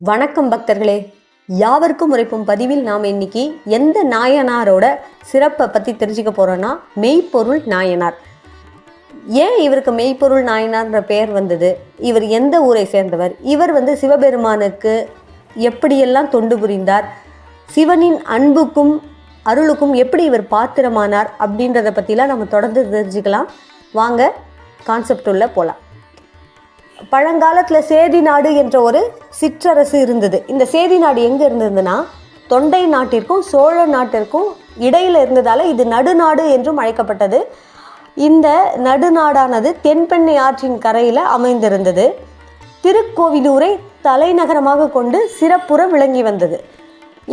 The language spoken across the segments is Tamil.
வணக்கம் பக்தர்களே. யாவருக்கும் உரைப்பும் பதிவில் நாம் இன்னைக்கு எந்த நாயனாரோட சிறப்பை பற்றி தெரிஞ்சுக்க போகிறோன்னா மெய்ப்பொருள் நாயனார். ஏன் இவருக்கு மெய்ப்பொருள் நாயனார்ன்ற பெயர் வந்தது? இவர் எந்த ஊரை சேர்ந்தவர்? இவர் வந்து சிவபெருமானுக்கு எப்படியெல்லாம் தொண்டு புரிந்தார்? சிவனின் அன்புக்கும் அருளுக்கும் எப்படி இவர் பாத்திரமானார் அப்படின்றத பற்றிலாம் நம்ம தொடர்ந்து தெரிஞ்சுக்கலாம். வாங்க கான்செப்ட் உள்ள போகலாம் பழங்காலத்தில் சேதி நாடு என்ற ஒரு சிற்றரசு இருந்தது. இந்த சேதி நாடு எங்கே இருந்ததுன்னா தொண்டை நாட்டிற்கும் சோழ நாட்டிற்கும் இடையில் இருந்ததால் இது நடுநாடு என்றும் அழைக்கப்பட்டது. இந்த நடுநாடானது தென்பெண்ணை ஆற்றின் கரையில் அமைந்திருந்தது. திருக்கோவிலூரை தலைநகரமாக கொண்டு சிறப்புற விளங்கி வந்தது.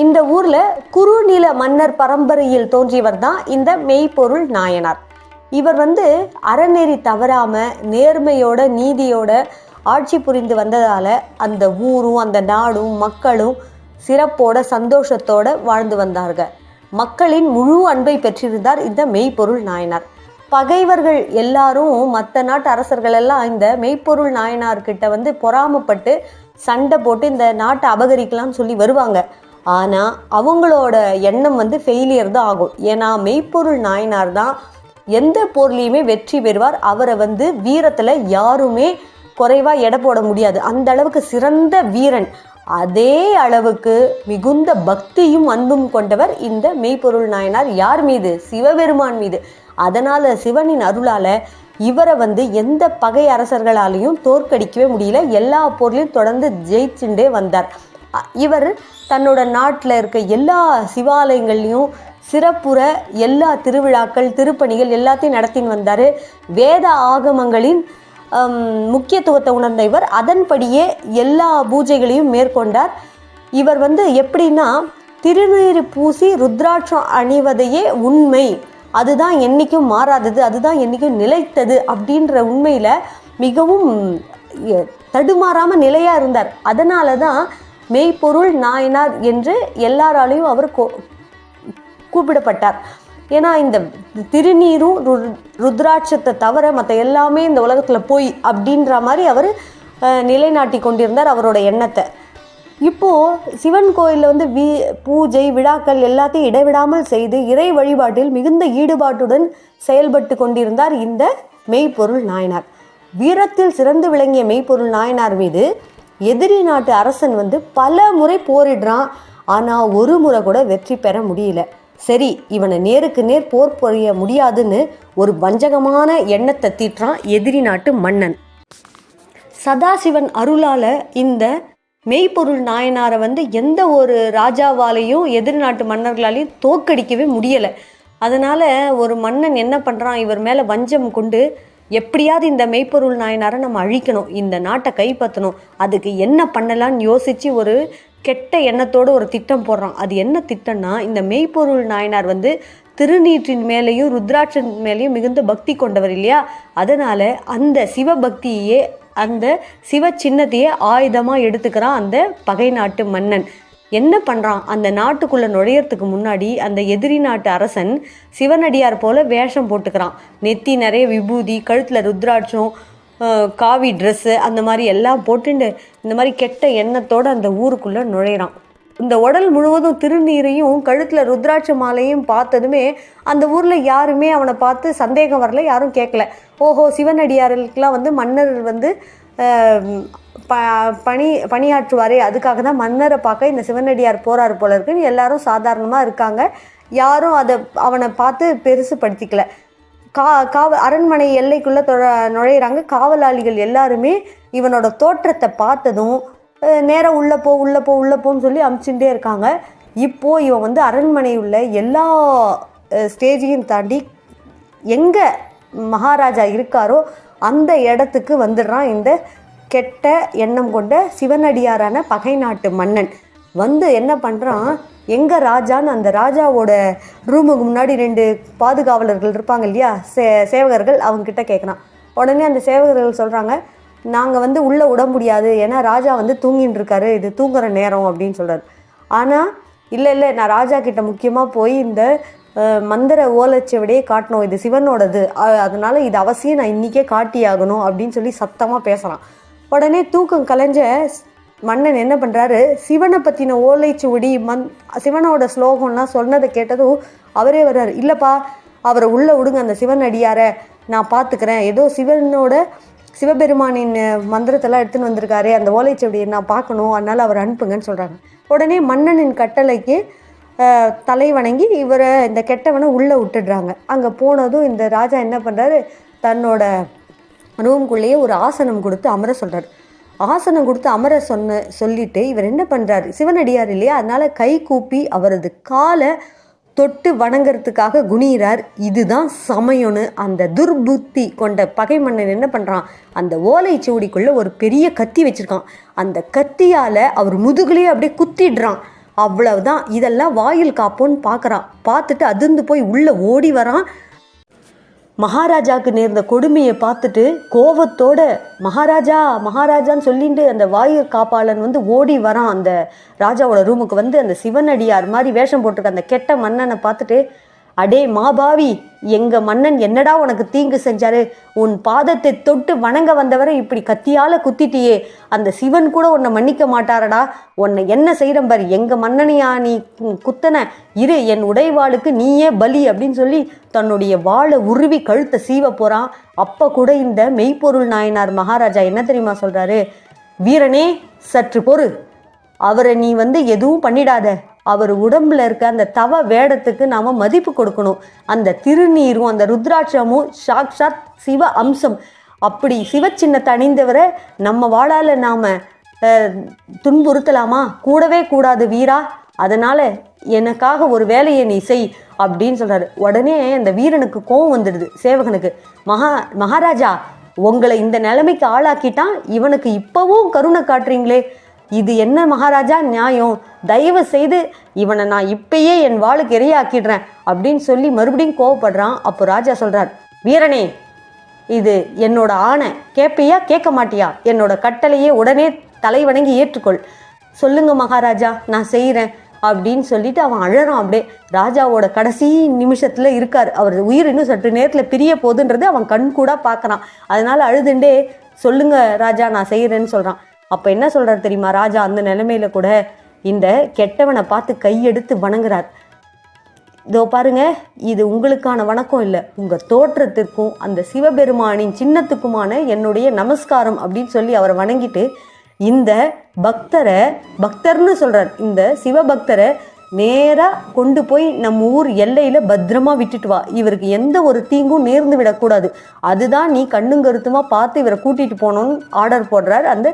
இந்த ஊரில் குறுநில மன்னர் பரம்பரையில் தோன்றியவர் தான் இந்த மெய்ப்பொருள் நாயனார். இவர் வந்து அறநெறி தவறாமல் நேர்மையோட நீதியோட ஆட்சி புரிந்து வந்ததால் அந்த ஊரும் அந்த நாடும் மக்களும் சிறப்போட சந்தோஷத்தோட வாழ்ந்து வந்தார்கள். மக்களின் முழு அன்பை பெற்றிருந்தார் இந்த மெய்ப்பொருள் நாயனார். பகைவர்கள் எல்லாரும் மற்ற நாட்டு அரசர்கள் எல்லாம் இந்த மெய்ப்பொருள் நாயனார்கிட்ட வந்து பொறாமப்பட்டு சண்டை போட்டு இந்த நாட்டை அபகரிக்கலாம்னு சொல்லி வருவாங்க. ஆனால் அவங்களோட எண்ணம் வந்து ஃபெயிலியர் தான் ஆகும். ஏன்னா மெய்ப்பொருள் நாயனார் தான் எந்த போர்லேயுமே வெற்றி பெறுவார். அவரை வந்து வீரத்தில் யாருமே குறைவாக எடை போட முடியாது. அந்த அளவுக்கு சிறந்த வீரன். அதே அளவுக்கு மிகுந்த பக்தியும் அன்பும் கொண்டவர் இந்த மெய்ப்பொருள் நாயனார். யார் மீது? சிவபெருமான் மீது. அதனால் சிவனின் அருளால் இவரை வந்து எந்த பகை அரசர்களாலையும் தோற்கடிக்கவே முடியல. எல்லா போர்லையும் தொடர்ந்து ஜெயிச்சுட்டே வந்தார். இவர் தன்னோட நாட்டில் இருக்க எல்லா சிவாலயங்கள்லையும் சிறப்புற எல்லா திருவிழாக்கள் திருப்பணிகள் எல்லாத்தையும் நடத்தின்னு வந்தார். வேத ஆகமங்களின் முக்கியத்துவத்தை உணர்ந்த இவர். அதன்படியே எல்லா பூஜைகளையும் மேற்கொண்டார். இவர் வந்து எப்படின்னா திருநீர் பூசி ருத்ராட்சம் அணிவதையே உண்மை. அதுதான் என்றைக்கும் மாறாதது அதுதான் என்றைக்கும் நிலைத்தது அப்படின்ற உண்மையில் மிகவும் தடுமாறாமல் நிலையாக இருந்தார். அதனால தான் மெய்ப்பொருள் நாயனார் என்று எல்லாராலையும் அவர் கோ கூப்பிடப்பட்டார். ஏன்னா இந்த திருநீரும் ரு- ருத்ராட்சத்தை தவிர மற்ற எல்லாமே இந்த உலகத்தில் போய் அப்படின்ற மாதிரி அவர் நிலைநாட்டி கொண்டிருந்தார் அவரோட எண்ணத்தை. இப்போது சிவன் கோயிலில் வந்து வீ பூஜை விழாக்கள் எல்லாத்தையும் இடைவிடாமல் செய்து இறை வழிபாட்டில் மிகுந்த ஈடுபாட்டுடன் செயல்பட்டு கொண்டிருந்தார் இந்த மெய்ப்பொருள் நாயனார். வீரத்தில் சிறந்து விளங்கிய மெய்ப்பொருள் நாயனார் மீது எதிரி நாட்டு அரசன் வந்து பல முறை போரிடுறான். ஆனால் ஒரு முறை கூட வெற்றி பெற முடியல. சரி இவனை நேருக்கு நேர் போர் புரிய முடியாதுன்னு ஒரு வஞ்சகமான எண்ணத்தை தீட்டுறான் எதிரி நாட்டு மன்னன். சதாசிவன் அருளால் இந்த மெய்ப்பொருள் நாயனாரை வந்து எந்த ஒரு ராஜாவாலையும் எதிர்நாட்டு மன்னர்களாலையும் தோக்கடிக்கவே முடியலை. அதனால் ஒரு மன்னன் என்ன பண்ணுறான் இவர் மேலே வஞ்சம் கொண்டு எப்படியாவது இந்த மெய்ப்பொருள் நாயனாரை நம்ம அழிக்கணும் இந்த நாட்டை கைப்பற்றணும். அதுக்கு என்ன பண்ணலாம்னு யோசித்து ஒரு கெட்ட எண்ணத்தோடு ஒரு திட்டம் போடுறான் அது என்ன திட்டம்னா இந்த மெய்ப்பொருள் நாயனார் வந்து திருநீற்றின் மேலேயும் ருத்ராட்சன் மேலேயும் மிகுந்த பக்தி கொண்டவர் இல்லையா? அதனால் அந்த சிவபக்தியே அந்த சிவ சின்னத்தையே ஆயுதமாக எடுத்துக்கிறான் அந்த பகை நாட்டு மன்னன். என்ன பண்ணுறான் அந்த நாட்டுக்குள்ளே நுழையறதுக்கு முன்னாடி அந்த எதிரி நாட்டு அரசன் சிவனடியார் போல வேஷம் போட்டுக்கிறான். நெத்தி நிறைய விபூதி கழுத்தில் ருத்ராட்சம் காவி ட்ரெஸ்ஸு அந்த மாதிரி எல்லாம் போட்டுண்டு இந்த மாதிரி கெட்ட எண்ணத்தோடு அந்த ஊருக்குள்ளே நுழையிறான். இந்த உடல் முழுவதும் திருநீரையும் கழுத்தில் ருத்ராட்ச மாலையும் பார்த்ததுமே அந்த ஊரில் யாருமே அவனை பார்த்து சந்தேகம் வரல யாரும் கேட்கல. ஓஹோ சிவனடியார்களுக்கெல்லாம் வந்து மன்னர் வந்து ப பணி பணியாற்றுவாரே அதுக்காக தான் மன்னரை பார்க்க இந்த சிவனடியார் போகிறார் போல இருக்குன்னு எல்லாரும் சாதாரணமாக இருக்காங்க. யாரும் அதை அவனை பார்த்து பெருசு படுத்திக்கல. கா காவல் அரண்மனை எல்லைக்குள்ளே தொழ நுழையிறாங்க. காவலாளிகள் எல்லாருமே இவனோட தோற்றத்தை பார்த்ததும் நேராக உள்ளே போ உள்ளே போ உள்ளே போன்னு சொல்லி அமுச்சுட்டே இருக்காங்க. இப்போது இவன் வந்து அரண்மனை உள்ள எல்லா ஸ்டேஜையும் தாண்டி எங்கே மகாராஜா இருக்காரோ அந்த இடத்துக்கு வந்துடுறான் இந்த கெட்ட எண்ணம் கொண்ட சிவனடியாரான பகை நாட்டு மன்னன். வந்து என்ன பண்ணுறான் எங்கே ராஜான்னு அந்த ராஜாவோட ரூமுக்கு முன்னாடி ரெண்டு பாதுகாவலர்கள் இருப்பாங்க இல்லையா? சே சேவகர்கள் அவங்கக்கிட்ட கேட்குறான் உடனே அந்த சேவகர்கள் சொல்கிறாங்க நாங்கள் வந்து உள்ளே விட முடியாது. ஏன்னா ராஜா வந்து தூங்கின்னு இருக்காரு. இது தூங்குற நேரம் அப்படின்னு சொல்கிறார் ஆனால் இல்லை இல்லை நான் ராஜா கிட்ட முக்கியமாக போய் இந்த மந்திர ஓலைச்சுவடியே காட்டணும். இது சிவனோடது. அதனால் அதனால இது அவசியம். நான் இன்றைக்கே காட்டியாகணும் அப்படின்னு சொல்லி சத்தமாக பேசுகிறான் உடனே தூக்கம் கலைஞ்ச மன்னன் என்ன பண்ணுறாரு சிவனை பற்றின ஓலைச்சுவடி மந் சிவனோட ஸ்லோகம்லாம் சொன்னதை கேட்டதும் அவரே வர்றாரு. இல்லைப்பா அவரை உள்ளே விடுங்க அந்த சிவன் அடியாரை. நான் பார்த்துக்கிறேன் ஏதோ சிவனோட சிவபெருமானின் மந்திரத்தெல்லாம் எடுத்துன்னு வந்திருக்காரு. அந்த ஓலைச்சுவடியை நான் பார்க்கணும். அதனால் அவர் அனுப்புங்கன்னு சொல்கிறாங்க உடனே மன்னனின் கட்டளைக்கு தலை வணங்கி இவரை இந்த கெட்டவனை உள்ளே விட்டுடுறாங்க. அங்கே போனதும் இந்த ராஜா என்ன பண்ணுறாரு தன்னோட ரூம்குள்ளேயே ஒரு ஆசனம் கொடுத்து அமர சொல்கிறார் ஆசனம் கொடுத்து அமர சொன்ன சொல்லிட்டு இவர் என்ன பண்ணுறாரு சிவனடியார் இல்லையா? அதனால் கை கூப்பி அவரது காலை தொட்டு வணங்குறதுக்காக குனிகிறார் இதுதான் சமயம்னு அந்த துர்புத்தி கொண்ட பகை மன்னன் என்ன பண்ணுறான் அந்த ஓலை சுவடிக்குள்ளே ஒரு பெரிய கத்தி வச்சுருக்கான். அந்த கத்தியால் அவர் முதுகுலேயே அப்படியே குத்திடுறான். அவ்வளவுதான். இதெல்லாம் வாயில் காப்போன்னு பார்க்குறான் பார்த்துட்டு அதிர்ந்து போய் உள்ளே ஓடி வரான். மகாராஜாவுக்கு நேர்ந்த கொடுமையை பார்த்துட்டு கோபத்தோட மகாராஜா மகாராஜான்னு சொல்லிட்டு அந்த வாயு காப்பாளன் வந்து ஓடி வரான். அந்த ராஜாவோட ரூமுக்கு வந்து அந்த சிவனடியார் மாதிரி வேஷம் போட்டிருக்க அந்த கெட்ட மன்னனை பார்த்துட்டு அடே மாபாவி எங்க மன்னன் என்னடா உனக்கு தீங்கு செஞ்சாரு? உன் பாதத்தை தொட்டு வணங்க வந்தவரை இப்படி கத்தியால குத்திட்டியே. அந்த சிவன் கூட உன்னை மன்னிக்க மாட்டாரடா. உன்னை என்ன செய்யறம் பாரு எங்க மன்னனையா நீ குத்தன? இரு என் உடைவாளுக்கு நீயே பலி அப்படின்னு சொல்லி தன்னுடைய வாளை உருவி கழுத்தை சீவ போறான். அப்ப கூட இந்த மெய்ப்பொருள் நாயனார் மகாராஜா என்ன தெரியுமா சொல்றாரு? வீரனே சற்று பொறு. அவரை நீ வந்து எதுவும் பண்ணிடாத. அவர் உடம்புல இருக்க அந்த தவ வேடத்துக்கு நாம மதிப்பு கொடுக்கணும். அந்த திருநீரும் அந்த ருத்ராட்சமும் சாக்ஷாத் சிவ அம்சம். அப்படி சிவ சின்னத்தை அணிந்தவரை நம்ம வாழால நாம துன்புறுத்தலாமா? கூடவே கூடாது வீரா. அதனால எனக்காக ஒரு வேலையை நீ செய் அப்படின்னு சொல்றாரு. உடனே அந்த வீரனுக்கு கோவம் வந்துடுது சேவகனுக்கு. மகா மகாராஜா உங்களை இந்த நிலைமைக்கு ஆளாக்கிட்டான் இவனுக்கு இப்பவும் கருணை காட்டுறீங்களே. இது என்ன மகாராஜா நியாயம்? தயவு செய்து இவனை நான் இப்பயே என் வாளுக்கு இரையாக்கிடுறேன் அப்படின்னு சொல்லி மறுபடியும் கோவப்படுறான். அப்போ ராஜா சொல்கிறார் வீரனே இது என்னோட ஆணை. கேட்பியா கேட்க மாட்டியா? என்னோட கட்டளையே உடனே தலைவணங்கி ஏற்றுக்கொள். சொல்லுங்க மகாராஜா நான் செய்கிறேன் அப்படின்னு சொல்லிட்டு அவன் அழறான். அப்படியே ராஜாவோட கடைசி நிமிஷத்தில் இருக்கார். அவர் உயிர் இன்னும் சற்று நேரத்தில் பிரிய போகுதுன்றது அவன் கண் கூட பார்க்கறான். அதனால் அழுதுண்டே சொல்லுங்க ராஜா நான் செய்கிறேன்னு சொல்கிறான் அப்போ என்ன சொல்கிறார் தெரியுமா? ராஜா அந்த நிலைமையில கூட இந்த கெட்டவனை பார்த்து கையெடுத்து வணங்குறார். இதோ பாருங்க இது உங்களுக்கான வணக்கம் இல்லை. உங்கள் தோற்றத்திற்கும் அந்த சிவபெருமானின் சின்னத்துக்குமான என்னுடைய நமஸ்காரம் அப்படின்னு சொல்லி அவரை வணங்கிட்டு இந்த பக்தரை பக்தர்னு சொல்கிறார் இந்த சிவபக்தரை நேராக கொண்டு போய் நம்ம ஊர் எல்லையில் பத்திரமா விட்டுட்டு வா. இவருக்கு எந்த ஒரு தீங்கும் நேர்ந்து விடக்கூடாது. அதுதான் நீ கண்ணுங்கருத்துமாக பார்த்து இவரை கூட்டிகிட்டு போகணும்னு ஆர்டர் போடுறார். அந்த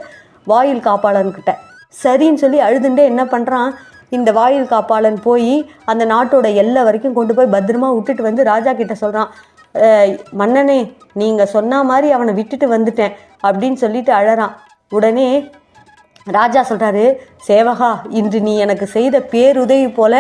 வாயில் காப்பாளன்கிட்ட சரின்னு சொல்லி அழுதுண்டே என்ன பண்ணுறான் இந்த வாயில் காப்பாளன் போய் அந்த நாட்டோட எல்லை வரைக்கும் கொண்டு போய் பத்திரமா விட்டுட்டு வந்து ராஜா கிட்ட சொல்கிறான் மன்னனே நீங்கள் சொன்ன மாதிரி அவனை விட்டுட்டு வந்துட்டேன் அப்படின்னு சொல்லிட்டு அழறான். உடனே ராஜா சொல்கிறாரு சேவகா இன்று நீ எனக்கு செய்த பேருதவி போல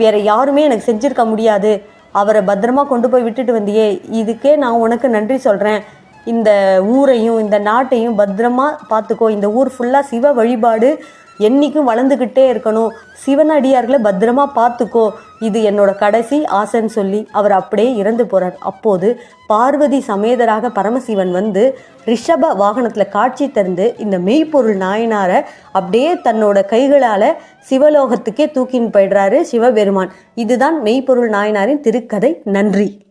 வேற யாருமே எனக்கு செஞ்சிருக்க முடியாது. அவரை பத்திரமா கொண்டு போய் விட்டுட்டு வந்தியே. இதுக்கே நான் உனக்கு நன்றி சொல்கிறேன் இந்த ஊரையும் இந்த நாட்டையும் பத்திரமா பார்த்துக்கோ. இந்த ஊர் ஃபுல்லாக சிவ வழிபாடு என்றைக்கும் வளர்ந்துக்கிட்டே இருக்கணும். சிவனடியார்களை பத்திரமா பார்த்துக்கோ. இது என்னோட கடைசி ஆசைன்னு சொல்லி அவர் அப்படியே இறந்து போகிறார் அப்போது பார்வதி சமேதராக பரமசிவன் வந்து ரிஷப வாகனத்தில் காட்சி தந்து இந்த மெய்ப்பொருள் நாயனாரை அப்படியே தன்னோட கைகளால் சிவலோகத்துக்கே தூக்கின்னு போயிடுறாரு சிவபெருமான். இதுதான் மெய்ப்பொருள் நாயனாரின் திருக்கதை. நன்றி.